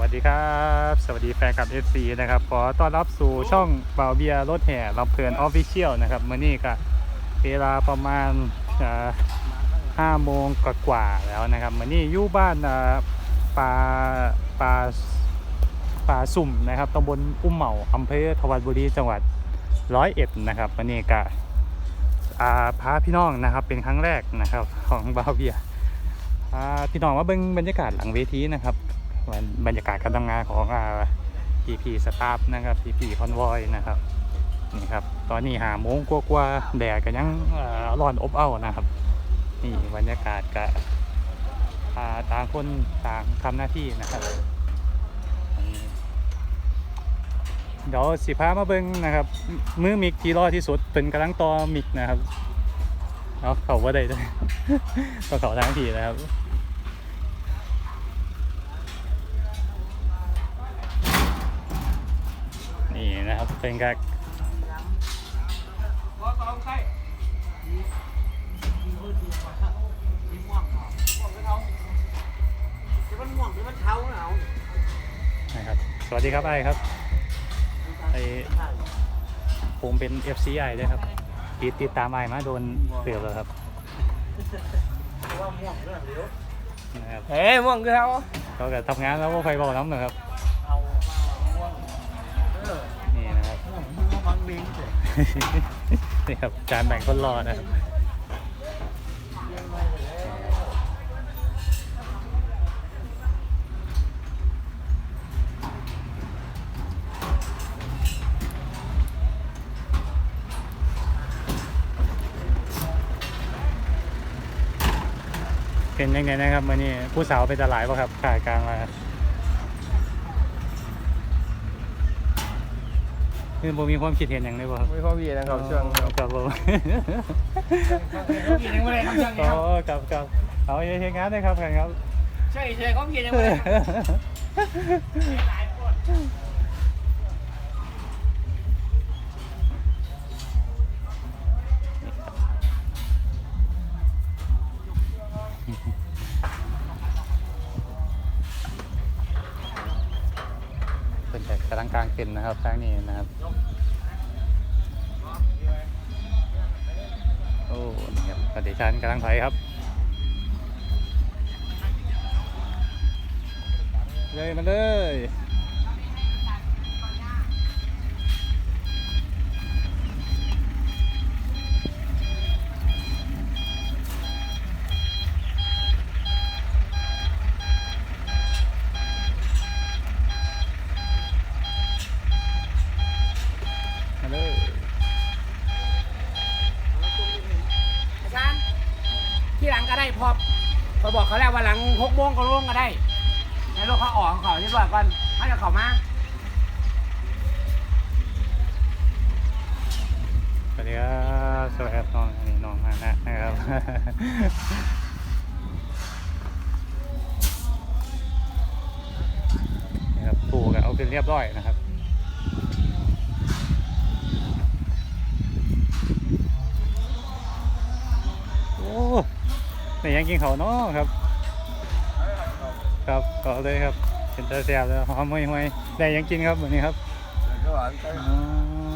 วัสดีครับ สวัสดีแฟนคลับ FC นะครับ ขอต้อนรับสู่ช่องเบาเบียร์รถแห่ลำเพลินออฟฟิเชียลนะครับมื่อนี้ก็เวลาประมาณห้าโมงกว่าๆแล้วนะครับมื่อนี้อยู่บ้านอ่าปลาปลาปลาสุ่มนะครับตำบลอุ้มเหมาอำเภอทวัดบุรีจังหวัดร้อยเอ็ดนะครับมื่อนี้ก็พาพี่น้องนะครับเป็นครั้งแรกนะครับของเบาเบียพี่น้องมาเบิ่งบรรยากาศหลังเวทีนะครับ บรรยากาศการทำงานของอ่า PP สตาฟนะครับ PP คอนวอยนะครับนี่ครับตอนนี้หาโมงกว่าๆแดดก็ยังร้อนอบอ้าวนะครับนี่บรรยากาศก็อ่าต่างคนต่างทำหน้าที่นะครับเดี๋ยวสิพามาเบิ่งนะครับมือมิกที่รอดที่สุดเป็นกำลังต่อมิกนะครับเอาเขาว่าได้เลยก็เขาทางทีนะครับ นี่นะครับเป็นการ có có không say đi hơn đi quá đi ngoằng hả ngoằng cái thau cái con ngoằng cái con thau nào นะครับ สวัสดีครับไอ้ครับไอ้ผมเป็น FCI ด้วยครับติดติดตามไอ้มาโดนเปลี่ยวแล้วครับ qua ngoằng rất là yếu นะครับ thế ngoằng cái thau ก็จะทำงานแล้วก็ไฟเบาน้ำนะครับ นี่ครับการแบ่งคนรอนะครับเป็นยังไงนะครับวันนี้ผู้สาวเป็นตลาดป่ะครับขายกลางมา คือผมมีความคิดเห็นอย่างไรบ่ครับไม่พอพี่นะครับช่วงครับผมพี่ยังไม่ได้ทำช่วงนี้อ๋อครับครับเอาเฮ็ดงานได้ครับครับ ใช่ใช่เขาพี่ยังไม่ได้เป็นแต่กำลังกลางเป็นนะครับครั้งนี้นะครับ นี่ครับปฏิชันกำลังถอยครับ เลยมาเลย มาเลย อาจารย์ที่หลังก็ได้ พอเขาบอกเขาแล้วว่าหลังหกโมงก็ลงก็ได้ในรถเขาออกเขาที่บอกก่อนให้เขามาสวัสดีครับสวัสดีครับน้องอันนี้น้องมานะนะครับนี่ครับถูกเอาเป็นเรียบร้อยนะครับ ในยังกินเขาวเนาะครับ ครับขอเลยครับเป็นตาแซ่บแล้วหอมห่วยห่วยๆได้ยังกินครับวันนี้ครับอ๋อ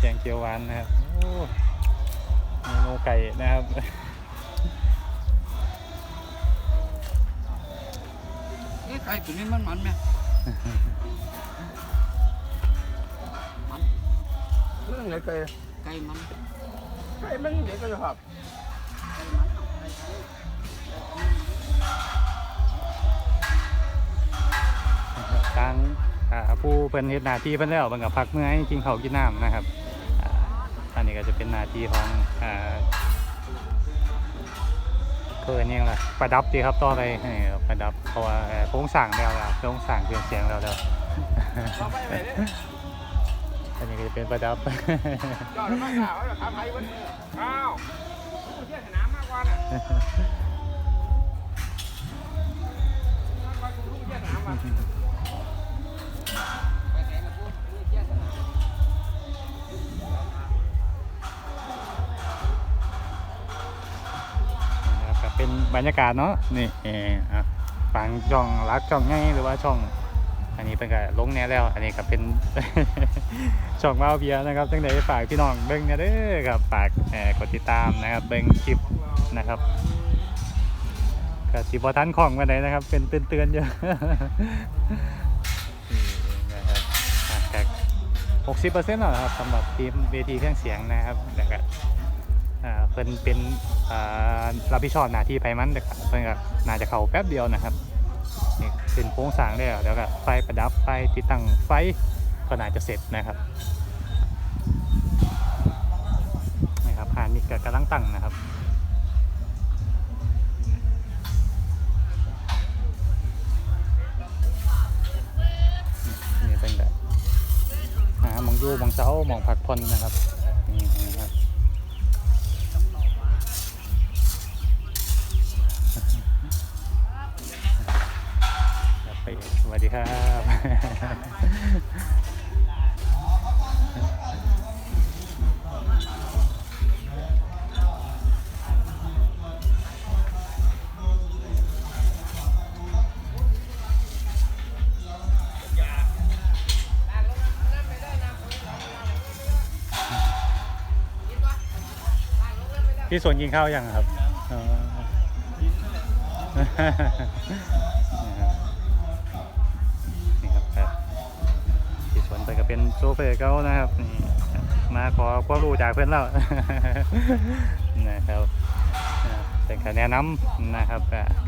แกงเขียวหวานนะครับโอ้เมนูไก่นะครับนี่ไก่ตัวนี้มันมันไหมเรื่องไหนไก่ไก่มันไก่มันเดี๋ยวก็จะหับ ทางผู้เป็นเฮ็ดหน้าที่เพิ่นแล้วเพิ่นก็พักเมื่อให้กินข้าวกินน้ำนะครับอันนี้ก็จะเป็นหน้าที่ของเพิ่นยังล่ะประดับดีครับต่อไปประดับเพราะว่าโครงสร้างแล้วแล้วโครงสร้างเครื่องเสียงแล้วแล้วอันนี้ก็จะเป็นประดับจอดแล้วมาขาวว่าทำไมวันนี้อ้าวผู้เชี่ยวชาญมากกว่าน่ะ เป็นบรรยากาศเนาะนี่เออฟังช่องรักช่องง่ายหรือว่าช่อง อันนี้เป็นก็ลงแน่แล้ว อันนี้ก็เป็นช่องเมาเบียนะครับตั้งแต่ฝากพี่น้องเบิ้งเนี่ยเด้อครับฝากกดติดตามนะครับเบิ้งคลิปนะครับก็สิบทันของวันไหนนะครับ เป็นเป็นเตือนๆอยู่นี่นะครับหกสิบเปอร์เซ็นต์แล้วนะครับสำหรับทีมเวทีเครื่องเสียงนะครับแล้วก็ พิ่นเป็นอ่ารับผิดชอบหน้าที่ไพมันแต่เพิ่นก็น่าจะเข้าแป๊บเดียวนะครับนี่เป็นโครงสร้างแล้วแล้วก็ไฟประดับไฟติดตั้งไฟก็น่าจะเสร็จนะครับนะครับผ่านนี่ก็กำลังตั้งนะครับนี่เป็นแบบหามองยูมองเสามองพักผ่อนนะครับนี่นะครับ ไปสวัสดีครับ พี่สวนกินข้าวยังครับอ๋อ โซเฟอร์เก้านะครับนี่มาขอความรู้จากเพื่อนแล้วนะครับอ่าเป็นการแนะนำนะครับ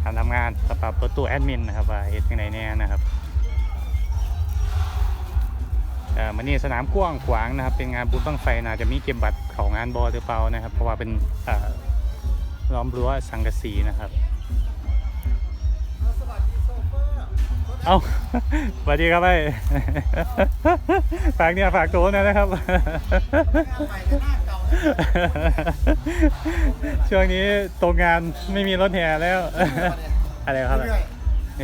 การทำงานสำหรับรถตู้แอดมินนะครับว่าเหตุยังไงแน่นะครับมันนี่สนามกว้างขวางนะครับ เป็นงานบุญบั้งไฟน่าจะมีเก็บบัตรของงานบอหรือเปล่านะครับ เพราะว่าเป็นล้อมรั้วสังกะสีนะครับ เอาสวัสดีครับไอ้ฝากเนี่ยฝากตัวหนะนะครับ ช่วงนี้ตรงงานไม่มีรถแห่แล้ว อะไรครับ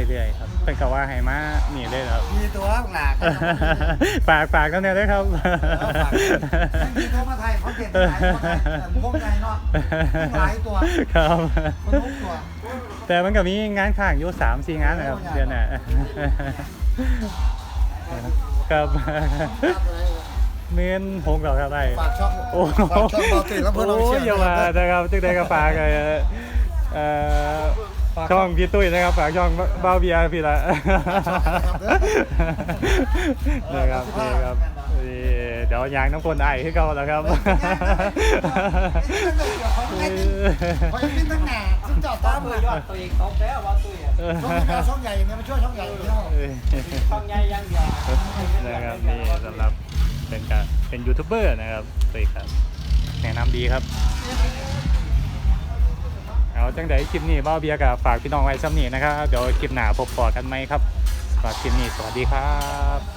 เรื่อยๆครับเป็นกะว่าให้มาหนีเลยเหรอมีตัวข้างหลังฝากฝากกันเนี่ยด้วยครับมีตัวมาไทยเขาเก่งหลายตัวไทยพวกไงเนาะหลายตัวครับคนทุกตัว แต่มันก็มีงานข้างอยู่สามสี่งานนะครับเดือนน่ะครับเมนหงเหรอครับไอ้ฝากช่องโอ้ฝากช่องเราตื่นแล้วเพื่อนเราโอ้เชื่ยอย่ามานะครับจึงได้กระฝากเอ่อเอ่อ ช่องพี่ตุ้ยนะครับฝากช่องบ้าเบียร์พี่ละนะครับนี่ครับนี่เดี๋ยวยางน้ำคนไอให้เขาแล้วครับเขาจะปิ้นตั้งหนาซึ่งจอดตามมืเลอยยอดตัวเองตกแล้วว่าตุ้ยอะช่องใหญ่ช่องใหญ่อย่างเงี้ยมาช่วยช่องใหญ่อย่างเงี้ยช่องใหญ่อยังเดียวนะครับนี่สำหรับเป็นการเป็นยูทูบเบอร์นะครับตุ้ยครับแนะนำดีครับ เอาจังไดคลิปนี้บ้าเบียกับฝากพี่น้องไว้ซ้ำนี้นะครับ เดี๋ยวคลิปหน้าพบปอกันไหมครับ ฝากคลิปนี้สวัสดีครับ